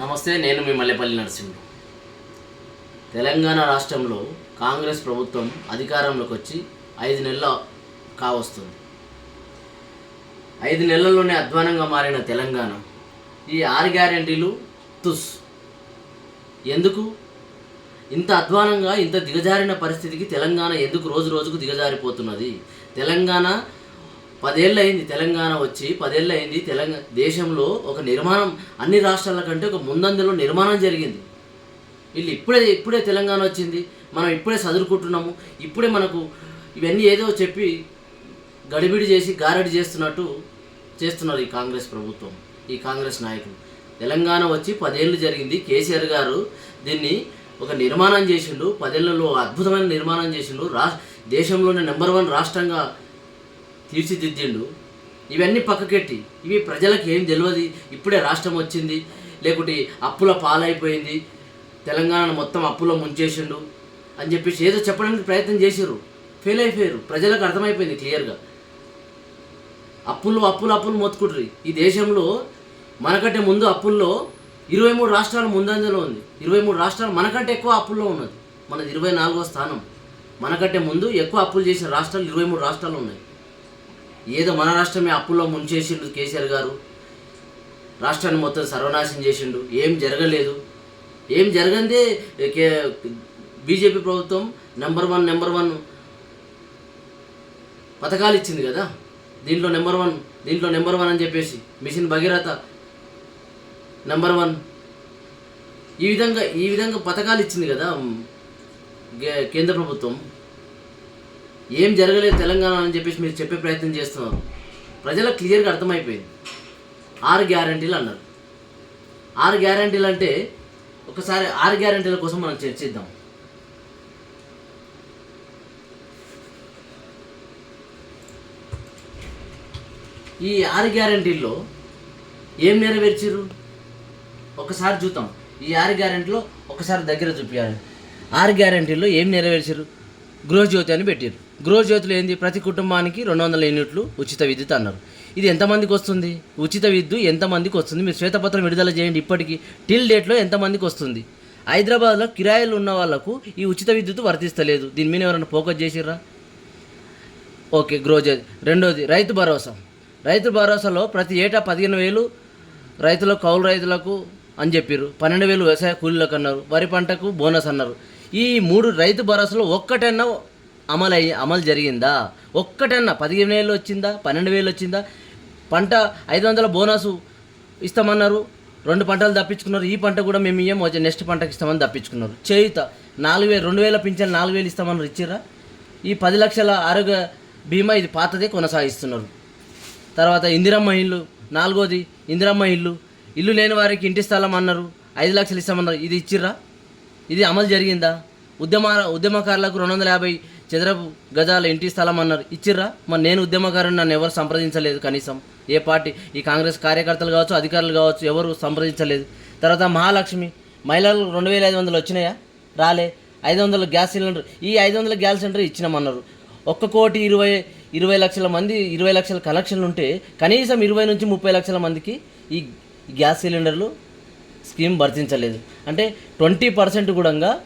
నమస్తే నేను మీ మల్లెపల్లి నరసింహుడు తెలంగాణ రాష్ట్రంలో కాంగ్రెస్ ప్రభుత్వం అధికారంలోకి వచ్చి ఐదు నెలలు కావస్తుంది. ఐదు నెలల్లోనే అధ్వానంగా మారిన తెలంగాణ ఈ ఆరు గ్యారెంటీలు తుస్. ఎందుకు? ఇంత అధ్వానంగా ఇంత దిగజారిన పరిస్థితికి తెలంగాణ ఎందుకు రోజు రోజుకు దిగజారిపోతున్నది? తెలంగాణ పదేళ్ళు అయింది తెలంగాణ వచ్చి పదేళ్ళు అయింది తెలంగాణ దేశంలో ఒక నిర్మాణం అన్ని రాష్ట్రాల కంటే ఒక ముందంజలో నిర్మాణం జరిగింది. వీళ్ళు ఇప్పుడే ఇప్పుడే తెలంగాణ వచ్చింది. మనం ఇప్పుడే చదువుకుంటున్నాము ఇప్పుడే మనకు ఇవన్నీ ఏదో చెప్పి గడిబిడి చేసి గారడి చేస్తున్నట్టు చేస్తున్నారు ఈ కాంగ్రెస్ ప్రభుత్వం ఈ కాంగ్రెస్ నాయకులు. తెలంగాణ వచ్చి పదేళ్ళు జరిగింది. కేసీఆర్ గారు దీన్ని ఒక నిర్మాణం చేసిండు. పదేళ్ళలో అద్భుతమైన నిర్మాణం చేసిండు. రా దేశంలోనే నెంబర్ వన్ రాష్ట్రంగా తీర్చిదిద్దిండు. ఇవన్నీ పక్కకెట్టి ఇవి ప్రజలకు ఏం తెలియదు ఇప్పుడే రాష్ట్రం వచ్చింది లేకుంటే అప్పుల పాలైపోయింది. తెలంగాణ మొత్తం అప్పులో ముంచేసిండు అని చెప్పేసి ఏదో చెప్పడానికి ప్రయత్నం చేశారు ఫెయిల్ అయిపోయారు ప్రజలకు అర్థమైపోయింది క్లియర్గా. అప్పులు అప్పులు అప్పులు మొత్తుకుంటారు ఈ దేశంలో మనకంటే ముందు అప్పుల్లో ఇరవై మూడు రాష్ట్రాలు ముందంజలో ఉంది. ఇరవై మూడు రాష్ట్రాలు మనకంటే ఎక్కువ అప్పుల్లో ఉన్నది. మనది ఇరవై నాలుగో స్థానం. మనకంటే ముందు ఎక్కువ అప్పులు చేసిన రాష్ట్రాలు ఇరవై మూడు రాష్ట్రాలు ఉన్నాయి. ఏదో మన రాష్ట్రమే అప్పుల్లో ముంచేసిండు కేసీఆర్ గారు. రాష్ట్రాన్ని మొత్తం సర్వనాశనం చేసిండు. ఏం జరగలేదు. ఏం జరగందే కే బీజేపీ ప్రభుత్వం నెంబర్ వన్ నెంబర్ వన్ పథకాలు ఇచ్చింది కదా. దీంట్లో నెంబర్ వన్ దీంట్లో నెంబర్ వన్ అని చెప్పేసి మిషన్ భగీరథ నెంబర్ వన్. ఈ విధంగా ఈ విధంగా పథకాలు ఇచ్చింది కదా కేంద్ర ప్రభుత్వం. ఏం జరగలేదు తెలంగాణ అని చెప్పేసి మీరు చెప్పే ప్రయత్నం చేస్తున్నారు. ప్రజలకు క్లియర్గా అర్థమైపోయింది. ఆరు గ్యారంటీలు అన్నారు. ఆరు గ్యారంటీలు అంటే ఒకసారి ఆరు గ్యారంటీల కోసం మనం చర్చిద్దాం. ఈ ఆరు గ్యారంటీల్లో ఏం నెరవేర్చారు ఒకసారి చూద్దాం. ఈ ఆరు గ్యారెంటీలో ఒకసారి దగ్గర చూపించాలి ఆరు గ్యారంటీల్లో ఏం నెరవేర్చారు గృహజ్యోతి అని పెట్టారు గృహజ్యోతిలో ఏంది? ప్రతి కుటుంబానికి రెండు వందల యూనిట్లు ఉచిత విద్యుత్ అన్నారు. ఇది ఎంతమందికి వస్తుంది? ఉచిత విద్యుత్ ఎంతమందికి వస్తుంది? మీరు శ్వేతపత్రం విడుదల చేయండి ఇప్పటికీ. టిల్ డేట్లో ఎంతమందికి వస్తుంది? హైదరాబాద్లో కిరాయిలు ఉన్న వాళ్ళకు ఈ ఉచిత విద్యుత్ వర్తిస్తలేదు. దీని మీద ఎవరైనా ఫోకస్ చేసిర్రా? ఓకే గ్రోజర్ రెండోది రైతు భరోసా. రైతు భరోసాలో ప్రతి ఏటా పదిహేను వేలు రైతులకు కౌలు రైతులకు అని చెప్పారు పన్నెండు వేలు వ్యవసాయ కూలీలకు అన్నారు. వరి పంటకు బోనస్ అన్నారు. ఈ మూడు రైతు భరోసాలో ఒక్కటైనా అమలు అయ్యి అమలు జరిగిందా? ఒక్కటన్నా పదిహేను వేలు వచ్చిందా? పన్నెండు వేలు వచ్చిందా? పంట ఐదు వందల బోనసు ఇస్తామన్నారు. రెండు పంటలు తప్పించుకున్నారు. ఈ పంట కూడా మేము ఇయ్యం. వచ్చే నెక్స్ట్ పంటకి ఇస్తామని తప్పించుకున్నారు. చేయుత నాలుగు వేలు రెండు వేల పింఛన్ నాలుగు వేలు ఇస్తామన్నారు. ఇచ్చిర్రా? ఈ పది లక్షల ఆరోగ్య బీమా ఇది పాతదే కొనసాగిస్తున్నారు. తర్వాత ఇందిరమ్మ ఇల్లు నాలుగోది ఇందిరమ్మ ఇల్లు. ఇల్లు లేని వారికి ఇంటి స్థలం అన్నారు. ఐదు లక్షలు ఇస్తామన్నారు. ఇది ఇచ్చిర్రా? ఇది అమలు జరిగిందా? ఉద్యమ ఉద్యమకారులకు రెండు వందల యాభై చదరపు గజాల ఇంటి స్థలం అన్నారు. ఇచ్చిర్రా? మరి నేను ఉద్యమకారుని నన్ను ఎవరు సంప్రదించలేదు కనీసం. ఏ పార్టీ? ఈ కాంగ్రెస్ కార్యకర్తలు కావచ్చు అధికారులు కావచ్చు ఎవరు సంప్రదించలేదు. తర్వాత మహాలక్ష్మి మహిళలు రెండు వేల ఐదు వందలు వచ్చినాయా? రాలే. ఐదు వందల గ్యాస్ సిలిండర్. ఈ ఐదు వందల గ్యాస్ సిలిండర్ ఇచ్చినామన్నారు. ఒక్క కోటి ఇరవై ఇరవై లక్షల మంది ఇరవై లక్షల కలెక్షన్లు ఉంటే కనీసం ఇరవై నుంచి ముప్పై లక్షల మందికి ఈ గ్యాస్ సిలిండర్లు స్కీమ్ వర్తించలేదు. అంటే ట్వంటీ పర్సెంట్ కూడా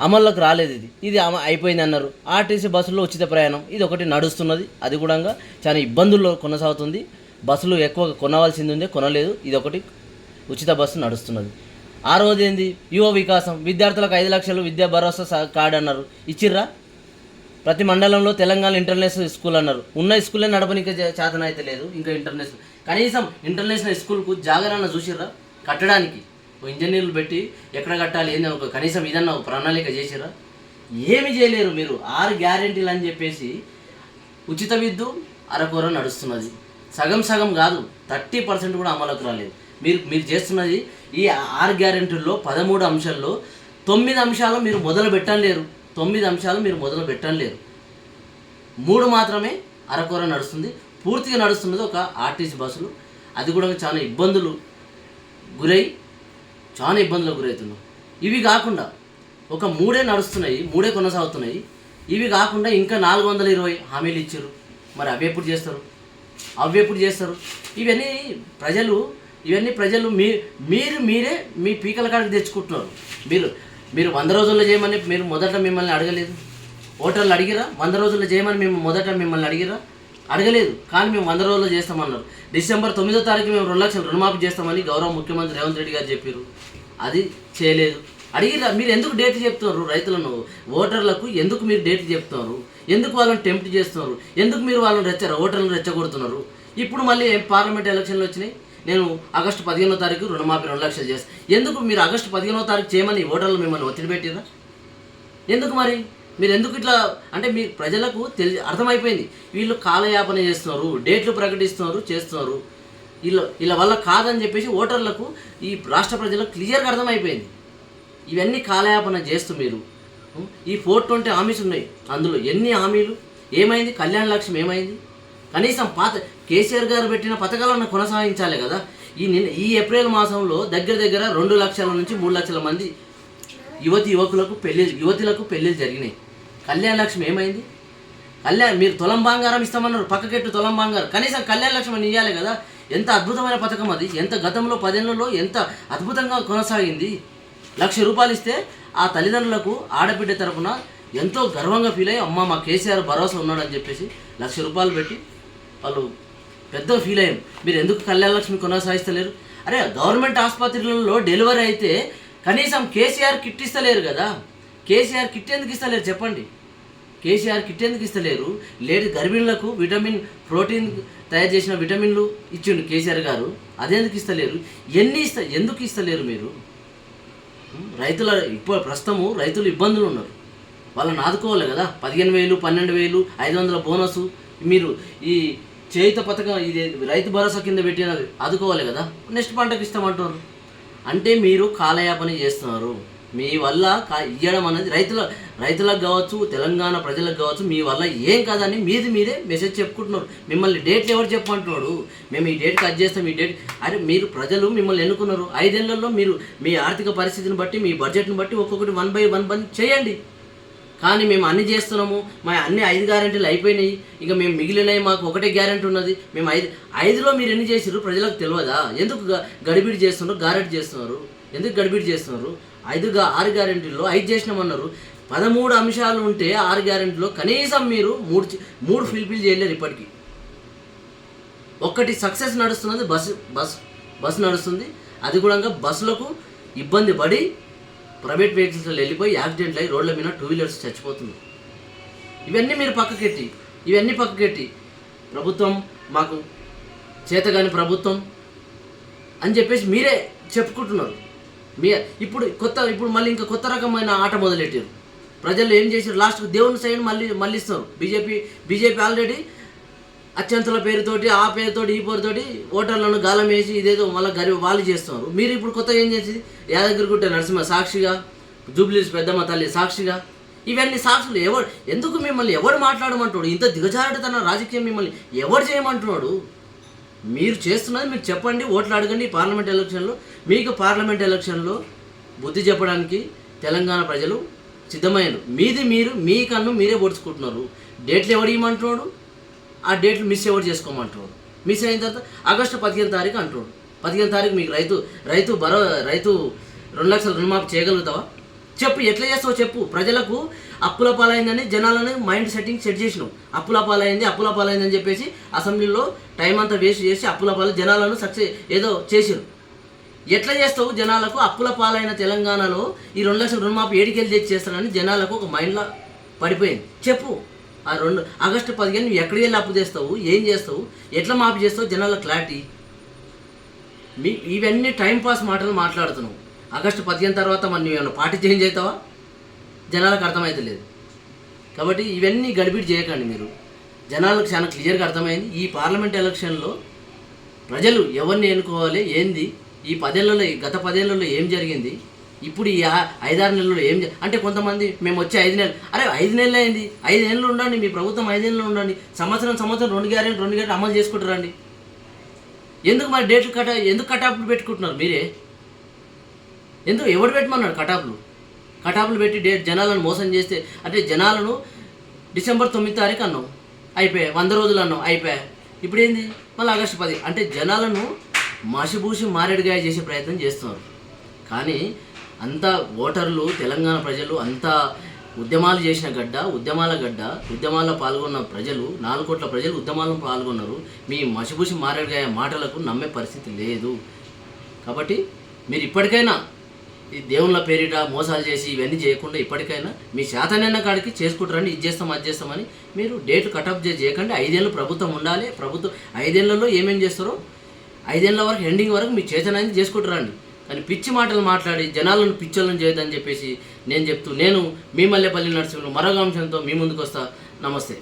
అమల్లోకి రాలేదు ఇది. ఇది అయిపోయింది అన్నారు. ఆర్టీసీ బస్సులో ఉచిత ప్రయాణం. ఇది ఒకటి నడుస్తున్నది. అది కూడా చాలా ఇబ్బందుల్లో కొనసాగుతుంది. బస్సులు ఎక్కువ కొనవలసింది ఉందే కొనలేదు. ఇది ఒకటి ఉచిత బస్సు నడుస్తున్నది. ఆ రోజు ఏంది? యువ వికాసం. విద్యార్థులకు ఐదు లక్షలు విద్యా భరోసా కార్డు అన్నారు. ఇచ్చిర్రా? ప్రతి మండలంలో తెలంగాణ ఇంటర్నేషనల్ స్కూల్ అన్నారు. ఉన్న స్కూలే నడపనికి చేతన అయితే లేదు. ఇంకా ఇంటర్నేషనల్. కనీసం ఇంటర్నేషనల్ స్కూల్కు జాగరణ చూసిర్రా? కట్టడానికి. ఇంజనీర్లు పెట్టి ఎక్కడ కట్టాలి ఏంది ఒక కనీసం ఇదన్నా ఒక ప్రణాళిక చేసిరా? ఏమి చేయలేరు మీరు. ఆరు గ్యారెంటీలు అని చెప్పేసి ఉచిత విద్యు అరకొర నడుస్తున్నది. సగం సగం కాదు థర్టీ పర్సెంట్ కూడా అమలుకు రాలేదు. మీరు మీరు చేస్తున్నది ఈ ఆరు గ్యారెంటీల్లో పదమూడు అంశాల్లో తొమ్మిది అంశాలు మీరు మొదలు పెట్టలేరు తొమ్మిది అంశాలు మీరు మొదలు పెట్టలేరు మూడు మాత్రమే అరకొర నడుస్తుంది. పూర్తిగా నడుస్తున్నది ఒక ఆర్టీసీ బస్సులు. అది కూడా చాలా ఇబ్బందులు గురై చాలా ఇబ్బందులకు గురవుతున్నాం. ఇవి కాకుండా ఒక మూడే నడుస్తున్నాయి మూడే కొనసాగుతున్నాయి. ఇవి కాకుండా ఇంకా నాలుగు వందల ఇరవై హామీలు ఇచ్చారు. మరి అవి ఎప్పుడు చేస్తారు? అవి ఎప్పుడు చేస్తారు? ఇవన్నీ ప్రజలు ఇవన్నీ ప్రజలు మీ మీరు మీరే మీ పీకల కాడికి తెచ్చుకుంటున్నారు. మీరు మీరు వంద రోజుల్లో చేయమని మీరు మొదట మిమ్మల్ని అడగలేదు. ఓటర్లు అడిగిరా? వంద రోజుల్లో చేయమని మేము మొదట మిమ్మల్ని అడిగిరా? అడగలేదు. కానీ మేము వంద రోజుల్లో చేస్తామన్నారు. డిసెంబర్ తొమ్మిదో తారీఖు మేము రెండు లక్షలు రుణమాఫీ చేస్తామని గౌరవ ముఖ్యమంత్రి రేవంత్ రెడ్డి గారు చెప్పారు. అది చేయలేదు. అడిగిరా మీరు ఎందుకు డేట్ చెప్తున్నారు రైతులను? ఓటర్లకు ఎందుకు మీరు డేట్ చెప్తున్నారు? ఎందుకు వాళ్ళని టెంప్ట్ చేస్తున్నారు? ఎందుకు మీరు వాళ్ళని రెచ్చారు ఓటర్లను రెచ్చగొడుతున్నారు? ఇప్పుడు మళ్ళీ పార్లమెంట్ ఎలక్షన్లు వచ్చినాయి. నేను ఆగస్టు పదిహేనో తారీఖు రుణమాఫీ రెండు లక్షలు చేస్తాను ఎందుకు మీరు ఆగస్టు పదిహేనో తారీఖు చేయమని ఓటర్లు మిమ్మల్ని ఒత్తిడి పెట్టిరా ఎందుకు మరి? మీరు ఎందుకు ఇట్లా అంటే మీ ప్రజలకు తెలి అర్థమైపోయింది. వీళ్ళు కాలయాపన చేస్తున్నారు డేట్లు ప్రకటిస్తున్నారు చేస్తున్నారు. వీళ్ళ వీళ్ళ వల్ల కాదని చెప్పేసి ఓటర్లకు ఈ రాష్ట్ర ప్రజలకు క్లియర్గా అర్థమైపోయింది. ఇవన్నీ కాలయాపన చేస్తూ మీరు ఈ ఫోర్ ట్వంటీ హామీస్ ఉన్నాయి. అందులో ఎన్ని హామీలు? ఏమైంది? కళ్యాణ లక్ష్యం ఏమైంది? కనీసం పాత కేసీఆర్ గారు పెట్టిన పథకాలను కొనసాగించాలి కదా. ఈ నిన్న ఈ ఏప్రిల్ మాసంలో దగ్గర దగ్గర రెండు లక్షల నుంచి మూడు లక్షల మంది యువతి యువకులకు పెళ్ళి యువతులకు పెళ్ళిళ్ళు జరిగినాయి. కళ్యాణ లక్ష్యం ఏమైంది? కళ్యాణ్ మీరు తొలం బంగారం ఇస్తామన్నారు పక్కకెట్టు తొలం బంగారం. కనీసం కళ్యాణ లక్ష్యం అని ఇవ్వాలి కదా. ఎంత అద్భుతమైన పథకం అది? ఎంత గతంలో పదేళ్ళలో ఎంత అద్భుతంగా కొనసాగింది? లక్ష రూపాయలు ఇస్తే ఆ తల్లిదండ్రులకు ఆడబిడ్డ తరపున ఎంతో గర్వంగా ఫీల్ అయ్యి అమ్మ మా కేసీఆర్ భరోసా ఉన్నాడని చెప్పేసి లక్ష రూపాయలు పెట్టి వాళ్ళు పెద్ద ఫీల్ అయ్యాం. మీరు ఎందుకు కళ్యాణ లక్ష్మి కొనసాగిస్తలేరు? అరే గవర్నమెంట్ ఆసుపత్రులలో డెలివరీ అయితే కనీసం కేసీఆర్ కిట్ ఇస్తలేరు కదా? కేసీఆర్ కిట్ ఎందుకు ఇస్తలేరు? చెప్పండి. కేసీఆర్ కిట్ ఎందుకు ఇస్తలేరు? లేడీ గర్భిణులకు విటమిన్ ప్రోటీన్ తయారు చేసిన విటమిన్లు ఇచ్చిండు కేసీఆర్ గారు. అదెందుకు ఇస్తలేరు? ఎన్ని ఇస్త ఎందుకు ఇస్తలేరు మీరు? రైతుల ఇప్పుడు ప్రస్తుతము రైతులు ఇబ్బందులు ఉన్నారు. వాళ్ళని ఆదుకోవాలి కదా. పదిహేను వేలు పన్నెండు వేలు ఐదు వందల బోనస్. మీరు ఈ చేయుత పథకం ఇది రైతు భరోసా కింద పెట్టినది ఆదుకోవాలి కదా. నెక్స్ట్ పంటకు ఇస్తామంటున్నారు అంటే మీరు కాలయాపన చేస్తున్నారు. మీ వల్ల కా అనేది రైతుల రైతులకు కావచ్చు తెలంగాణ ప్రజలకు కావచ్చు మీ వల్ల ఏం కాదని మీది మీరే మెసేజ్ చెప్పుకుంటున్నారు. మిమ్మల్ని డేట్లు ఎవరు చెప్పంటున్నాడు మేము ఈ డేట్ కట్ చేస్తాం ఈ డేట్ అరే మీరు ప్రజలు మిమ్మల్ని ఎన్నుకున్నారు? ఐదేళ్ళలో మీరు మీ ఆర్థిక పరిస్థితిని బట్టి మీ బడ్జెట్ని బట్టి ఒక్కొక్కటి వన్ బై వన్ బంద్ చేయండి. కానీ మేము అన్ని చేస్తున్నాము. మా అన్ని ఐదు గ్యారెంటీలు అయిపోయినాయి. ఇక మేము మిగిలినవి మాకు ఒకటే గ్యారెంటీ ఉన్నది. మేము ఐదు ఐదులో మీరు ఎన్ని చేసారు ప్రజలకు తెలియదా? ఎందుకు గడిబిడి చేస్తున్నారు గారెంటీ చేస్తున్నారు? ఎందుకు గడిబిడి చేస్తున్నారు? ఐదుగా ఆరు గ్యారెంటీల్లో ఐదు చేసినామన్నారు. పదమూడు అంశాలు ఉంటే ఆరు గ్యారెంటీలో కనీసం మీరు మూడు మూడు ఫిల్ఫిల్ చేయలేరు ఇప్పటికీ. ఒక్కటి సక్సెస్ నడుస్తున్నది బస్సు బస్ బస్సు నడుస్తుంది. అది కూడా బస్సులకు ఇబ్బంది పడి ప్రైవేట్ వెహికల్స్లో వెళ్ళిపోయి యాక్సిడెంట్ అయ్యి రోడ్ల మీద టూ వీలర్స్ చచ్చిపోతుంది. ఇవన్నీ మీరు పక్కకెట్టి ఇవన్నీ పక్కకెట్టి. ప్రభుత్వం మాకు చేతగాని ప్రభుత్వం అని చెప్పేసి మీరే చెప్పుకుంటున్నారు. మీ ఇప్పుడు కొత్త ఇప్పుడు మళ్ళీ ఇంకా కొత్త రకమైన ఆట మొదలెట్టారు. ప్రజలు ఏం చేశారు లాస్ట్ దేవుని సైడ్ మళ్ళీ మళ్ళీ ఇస్తారు బీజేపీ బీజేపీ ఆల్రెడీ అత్యంతల పేరుతోటి ఆ పేరుతోటి ఈ పేరుతోటి ఓటర్లను గాలం వేసి ఇదేదో మళ్ళీ గరి వాళ్ళు చేస్తున్నారు. మీరు ఇప్పుడు కొత్తగా ఏం చేసింది యాదగిరిగుట్ట నరసింహ సాక్షిగా జూబ్లీస్ పెద్దమ్మ తల్లి సాక్షిగా ఇవన్నీ సాక్షులు ఎవడు ఎందుకు మిమ్మల్ని ఎవడు మాట్లాడమంటున్నాడు? ఇంత దిగజారుడుతన రాజకీయం మిమ్మల్ని ఎవడు చేయమంటున్నాడు? మీరు చేస్తున్నది మీరు చెప్పండి ఓట్లు అడగండి పార్లమెంట్ ఎలక్షన్లో. మీకు పార్లమెంట్ ఎలక్షన్లో బుద్ధి చెప్పడానికి తెలంగాణ ప్రజలు సిద్ధమయ్యారు. మీది మీరు మీ కన్ను మీరే పొడుచుకుంటున్నారు డేట్లు ఎవడు ఇవ్వమంటున్నాడు? ఆ డేట్లు మిస్ ఎవరు చేసుకోమంటున్నాడు? మిస్ అయిన తర్వాత ఆగస్టు పదిహేను తారీఖు అంటున్నాడు. పదిహేను తారీఖు మీకు రైతు రైతు భరో రైతు రెండు లక్షల రుణమాఫీ చేయగలుగుతావా? చెప్పు ఎట్లా చేస్తావు చెప్పు. ప్రజలకు అప్పుల పాలైందని జనాలను మైండ్ సెట్టింగ్ సెట్ చేసినావు అప్పుల పాలైంది అప్పుల పాలైంది అని చెప్పేసి అసెంబ్లీలో టైం అంతా వేస్ట్ చేసి అప్పుల పాలు జనాలను సక్సెస్ ఏదో చేసిరు. ఎట్లా చేస్తావు? జనాలకు అప్పుల పాలైన తెలంగాణలో ఈ రెండు లక్షల రుణమాఫీ ఏడికెళ్ళి తెచ్చి చేస్తానని జనాలకు ఒక మైండ్లో పడిపోయింది. చెప్పు. ఆ రెండు ఆగస్టు పదిహేను నువ్వు ఎక్కడికి వెళ్ళి అప్పు చేస్తావు ఏం చేస్తావు? ఎట్లా మాఫీ చేస్తావు? జనాల క్లారిటీ. మీ ఇవన్నీ టైం పాస్ మాటలు మాట్లాడుతున్నావు. ఆగస్టు పదిహేను తర్వాత మనం ఏమైనా పార్టీ చేంజ్ అవుతావా? జనాలకు అర్థమైతలేదు. కాబట్టి ఇవన్నీ గడిబిడి చేయకండి మీరు. జనాలకు చాలా క్లియర్గా అర్థమైంది. ఈ పార్లమెంట్ ఎలక్షన్లో ప్రజలు ఎవరిని ఎన్నుకోవాలి ఏంది? ఈ పదేళ్ళలో గత పదేళ్ళలో ఏం జరిగింది? ఇప్పుడు ఈ ఐదారు నెలల్లో ఏం అంటే కొంతమంది మేము వచ్చే ఐదు నెలలు అరే ఐదు నెలలు అయింది. ఐదు నెలలు ఉండండి మీ ప్రభుత్వం ఐదు నెలలు ఉండండి. సంవత్సరం సంవత్సరం రెండు గ్యారెంటీ రెండు గ్యారెంటీ అమలు చేసుకుంటారండి. ఎందుకు మరి డేట్లు కట్ ఎందుకు కటాపులు పెట్టుకుంటున్నారు మీరే? ఎందుకు ఎవడు పెట్టమన్నాడు కటాపులు? కటాపులు పెట్టి డేట్ జనాలను మోసం చేస్తే అంటే జనాలను డిసెంబర్ తొమ్మిది తారీఖు అన్నాం అయిపోయాయి వంద రోజులు అన్నాం అయిపోయాయి ఇప్పుడు ఏంది మళ్ళీ ఆగస్టు పది. అంటే జనాలను మసిబూసి మారేడుగాయ చేసే ప్రయత్నం చేస్తున్నారు. కానీ అంత ఓటర్లు తెలంగాణ ప్రజలు అంత ఉద్యమాలు చేసిన గడ్డ ఉద్యమాల గడ్డ ఉద్యమాల్లో పాల్గొన్న ప్రజలు నాలుగు కోట్ల ప్రజలు ఉద్యమాల్లో పాల్గొన్నారు. మీ మసిబూసి మారేడుగా మాటలకు నమ్మే పరిస్థితి లేదు. కాబట్టి మీరు ఇప్పటికైనా ఈ దేవుళ్ళ పేరిట మోసాలు చేసి ఇవన్నీ చేయకుండా ఇప్పటికైనా మీ శాతనైన కాడికి చేసుకుంటారని ఇది చేస్తాం అది చేస్తామని మీరు డేట్ కటప్ చేయకండి. ఐదేళ్ళు ప్రభుత్వం ఉండాలి. ప్రభుత్వం ఐదేళ్ళలో ఏమేం చేస్తారో ఐదేళ్ళ వరకు ఎండింగ్ వరకు మీ చేతనైంది చేసుకుంటారండి. కానీ పిచ్చి మాటలు మాట్లాడి జనాలను పిచ్చలను చేయదని చెప్పేసి నేను చెప్తూ నేను మీ మల్లెపల్లి నరసింహులు మరొక అంశంతో మీ ముందుకు వస్తా నమస్తే.